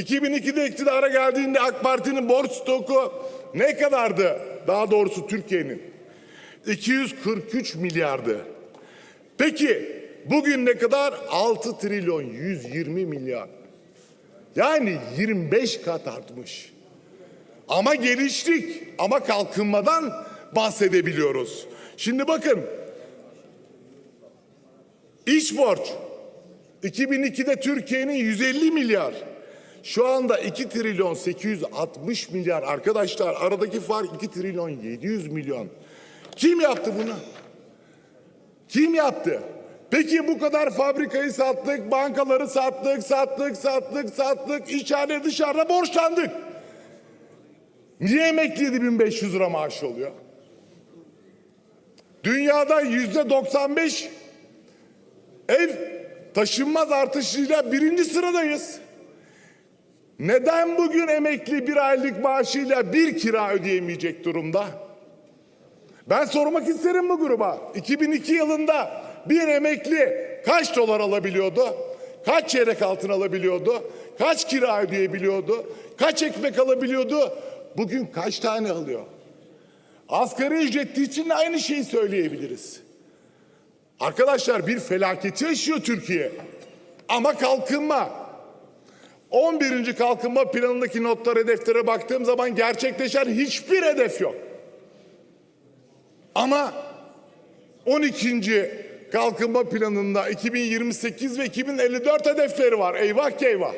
2002'de iktidara geldiğinde AK Parti'nin borç stoku ne kadardı? Daha doğrusu Türkiye'nin 243 milyardı. Peki bugün ne kadar? 6 trilyon 120 milyar. Yani 25 kat artmış. Ama geliştik ama kalkınmadan bahsedebiliyoruz. Şimdi bakın iç borç 2002'de Türkiye'nin 150 milyar. Şu anda 2 trilyon 860 milyar arkadaşlar aradaki fark 2 trilyon 700 milyon. Kim yaptı bunu? Kim yaptı? Peki bu kadar fabrikayı sattık, bankaları sattık, sattık, sattık, sattık, içeride dışarıda borçlandık. Niye emekli 7500 lira maaş oluyor? Dünyada yüzde 95 ev taşınmaz artışıyla birinci sıradayız. Neden bugün emekli bir aylık maaşıyla bir kira ödeyemeyecek durumda? Ben sormak isterim bu gruba. 2002 yılında bir emekli kaç dolar alabiliyordu? Kaç çeyrek altın alabiliyordu? Kaç kira ödeyebiliyordu? Kaç ekmek alabiliyordu? Bugün kaç tane alıyor? Asgari ücretli için de aynı şeyi söyleyebiliriz. Arkadaşlar bir felaketi yaşıyor Türkiye. Ama kalkınma. 11. kalkınma planındaki notlar hedeflere baktığım zaman gerçekleşen hiçbir hedef yok. Ama 12. kalkınma planında 2028 ve 2054 hedefleri var. Eyvah ki eyvah.